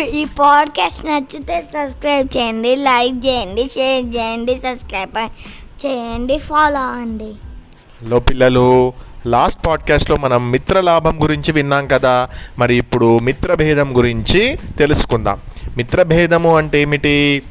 ఈ పాడ్కాస్ట్ నచ్చితే సబ్స్క్రైబ్ చేయండి లైక్ చేయండి షేర్ చేయండి సబ్స్క్రైబ్ చేయండి ఫాలో అండి. హలో పిల్లలు లాస్ట్ పాడ్కాస్ట్లో మనం మిత్రలాభం గురించి విన్నాం కదా మరి ఇప్పుడు మిత్రభేదం గురించి తెలుసుకుందాం. మిత్రభేదము అంటే ఏమిటి?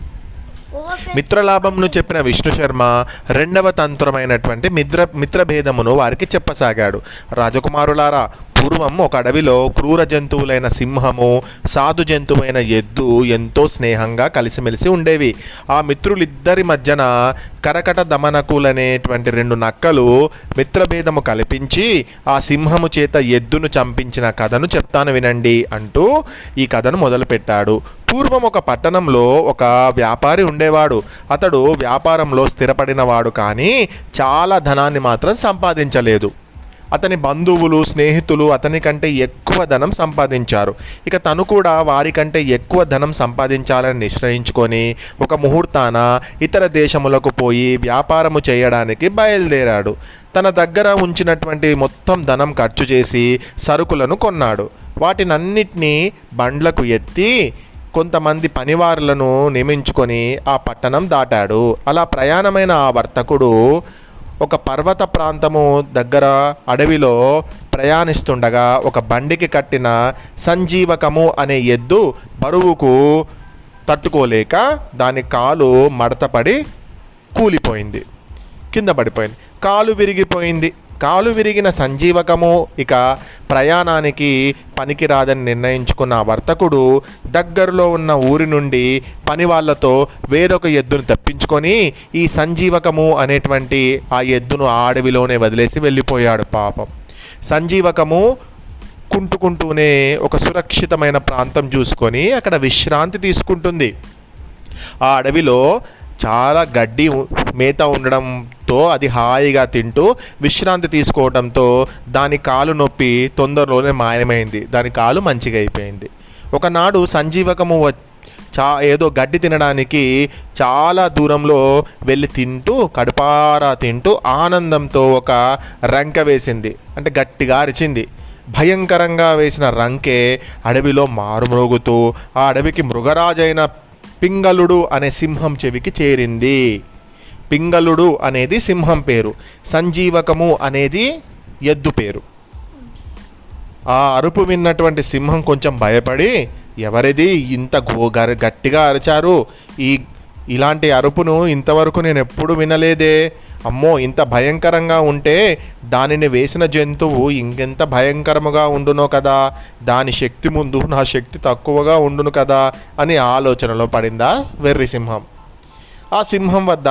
మిత్రలాభంను చెప్పిన విష్ణు శర్మ రెండవ తంత్రమైనటువంటి మిత్ర మిత్రభేదమును వారికి చెప్పసాగాడు. రాజకుమారులారా పూర్వం ఒక అడవిలో క్రూర జంతువులైన సింహము సాధు జంతువైన ఎద్దు ఎంతో స్నేహంగా కలిసిమెలిసి ఉండేవి. ఆ మిత్రులిద్దరి మధ్యన కరకట దమనకులనేటువంటి రెండు నక్కలు మిత్రభేదము కల్పించి ఆ సింహము చేత ఎద్దును చంపించిన కథను చెప్తాను వినండి అంటూ ఈ కథను మొదలుపెట్టాడు. పూర్వం ఒక పట్టణంలో ఒక వ్యాపారి ఉండేవాడు. అతడు వ్యాపారంలో స్థిరపడినవాడు కానీ చాలా ధనాన్ని మాత్రం సంపాదించలేదు. అతని బంధువులు స్నేహితులు అతని కంటే ఎక్కువ ధనం సంపాదించారు. ఇక తను కూడా వారికంటే ఎక్కువ ధనం సంపాదించాలని నిశ్చయించుకొని ఒక ముహూర్తాన ఇతర దేశములకు పోయి వ్యాపారము చేయడానికి బయలుదేరాడు. తన దగ్గర ఉంచినటువంటి మొత్తం ధనం ఖర్చు చేసి సరుకులను కొన్నాడు. వాటినన్నిటినీ బండ్లకు ఎత్తి కొంతమంది పనివారులను నియమించుకొని ఆ పట్టణం దాటాడు. అలా ప్రయాణమైన ఆ వర్తకుడు ఒక పర్వత ప్రాంతము దగ్గర అడవిలో ప్రయాణిస్తుండగా ఒక బండికి కట్టిన సంజీవకము అనే ఎద్దు బరువుకు తట్టుకోలేక దాని కాలు మడతపడి కూలిపోయింది. కింద పడిపోయింది. కాలు విరిగిపోయింది. కాలు విరిగిన సంజీవకము ఇక ప్రయాణానికి పనికిరాదని నిర్ణయించుకున్న వర్తకుడు దగ్గరలో ఉన్న ఊరి నుండి పని వాళ్ళతో వేరొక ఎద్దును తప్పించుకొని ఈ సంజీవకము అనేటువంటి ఆ ఎద్దును ఆ అడవిలోనే వదిలేసి వెళ్ళిపోయాడు పాపం. సంజీవకము కుంటుకుంటూనే ఒక సురక్షితమైన ప్రాంతం చూసుకొని అక్కడ విశ్రాంతి తీసుకుంటుంది. ఆ అడవిలో చాలా గడ్డి మేత ఉండడంతో అది హాయిగా తింటూ విశ్రాంతి తీసుకోవడంతో దాని కాలు నొప్పి తొందరలోనే మాయమైంది. దాని కాలు మంచిగా అయిపోయింది. ఒకనాడు సంజీవకము వ- చా ఏదో గడ్డి తినడానికి చాలా దూరంలో వెళ్ళి తింటూ కడుపారా తింటూ ఆనందంతో ఒక రంక వేసింది. అంటే గట్టిగా అరిచింది. భయంకరంగా వేసిన రంకే అడవిలో మారుమ్రోగుతూ ఆ అడవికి మృగరాజైన పింగళుడు అనే సింహం చెవికి చేరింది. పింగళుడు అనేది సింహం పేరు. సంజీవకము అనేది ఎద్దు పేరు. ఆ అరుపు విన్నటువంటి సింహం కొంచెం భయపడి ఎవరిది ఇంత గో గట్టిగా అరిచారు? ఈ ఇలాంటి అరుపును ఇంతవరకు నేను ఎప్పుడు వినలేదే. అమ్మో ఇంత భయంకరంగా ఉంటే దానిని వేసిన జంతువు ఇంకెంత భయంకరముగా ఉండునో కదా. దాని శక్తి ముందు నా శక్తి తక్కువగా ఉండును కదా అని ఆలోచనలో పడిందా వెర్రి సింహం. ఆ సింహం వద్ద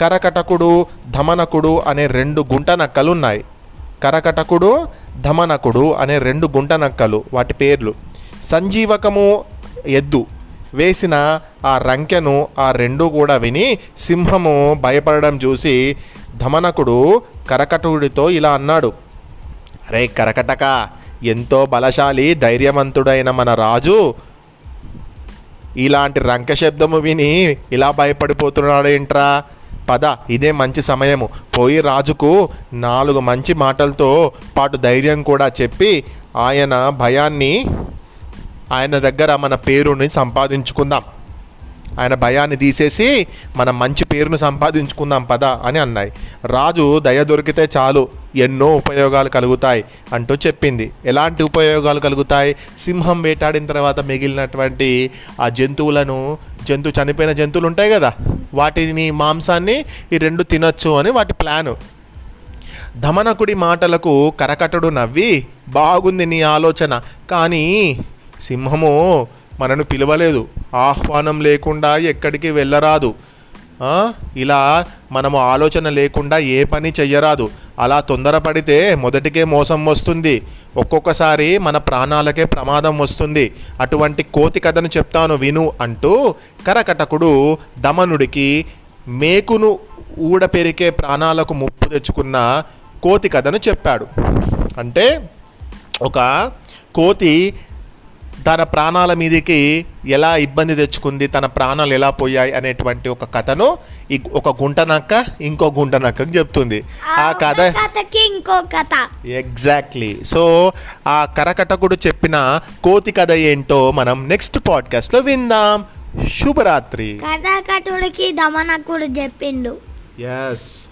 కరకటకుడు ధమనకుడు అనే రెండు గుంట నక్కలు ఉన్నాయి కరకటకుడు ధమనకుడు అనే రెండు గుంట నక్కలు వాటి పేర్లు. సంజీవకము ఎద్దు. వేసిన ఆ రంకెను ఆ రెండు కూడా విని సింహము భయపడడం చూసి ధమనకుడు కరకటుడితో ఇలా అన్నాడు అరే కరకటక ఎంతో బలశాలి ధైర్యవంతుడైన మన రాజు. ఇలాంటి రంక శబ్దము విని ఇలా భయపడిపోతున్నాడేంట్రా పద ఇదే మంచి సమయము. పోయి రాజుకు నాలుగు మంచి మాటలతో పాటు ధైర్యం కూడా చెప్పి ఆయన భయాన్ని ఆయన దగ్గర మన పేరుని సంపాదించుకుందాం. ఆయన భయాన్ని తీసేసి మనం మంచి పేరును సంపాదించుకుందాం పద అని అన్నాయి. రాజు దయ దొరికితే చాలు ఎన్నో ఉపయోగాలు కలుగుతాయి అంటూ చెప్పింది. ఎలాంటి ఉపయోగాలు కలుగుతాయి? సింహం వేటాడిన తర్వాత మిగిలినటువంటి ఆ జంతువులను జంతు చనిపోయిన జంతువులు ఉంటాయి కదా వాటిని మాంసాన్ని ఈ రెండు తినొచ్చు అని వాటి ప్లాను. ధమనకుడి మాటలకు కరకటుడు నవ్వి బాగుంది నీ ఆలోచన కానీ సింహము మనను పిలవలేదు. ఆహ్వానం లేకుండా ఎక్కడికి వెళ్ళరాదు. ఇలా మనము ఆలోచన లేకుండా ఏ పని చెయ్యరాదు. అలా తొందరపడితే మొదటికే మోసం వస్తుంది. ఒక్కొక్కసారి మన ప్రాణాలకే ప్రమాదం వస్తుంది. అటువంటి కోతి కథను చెప్తాను విను అంటూ కరకటకుడు దమనుడికి మేకును ఊడపెరికే ప్రాణాలకు ముప్పు తెచ్చుకున్న కోతి కథను చెప్పాడు. అంటే ఒక కోతి తన ప్రాణాల మీదకి ఎలా ఇబ్బంది తెచ్చుకుంది తన ప్రాణాలు ఎలా పోయాయి అనేటువంటి ఒక కథను ఈ ఒక గుంట నక్క ఇంకో గుంట నక్కకు చెప్తుంది. ఆ కథ ఇంకో కథ. ఎగ్జాక్ట్లీ సో ఆ కరకటకుడు చెప్పిన కోతి కథ ఏంటో మనం నెక్స్ట్ పాడ్కాస్ట్లో విందాం. శుభరాత్రి. కథాకథుడికి దమనకుడు చెప్పిండు. ఎస్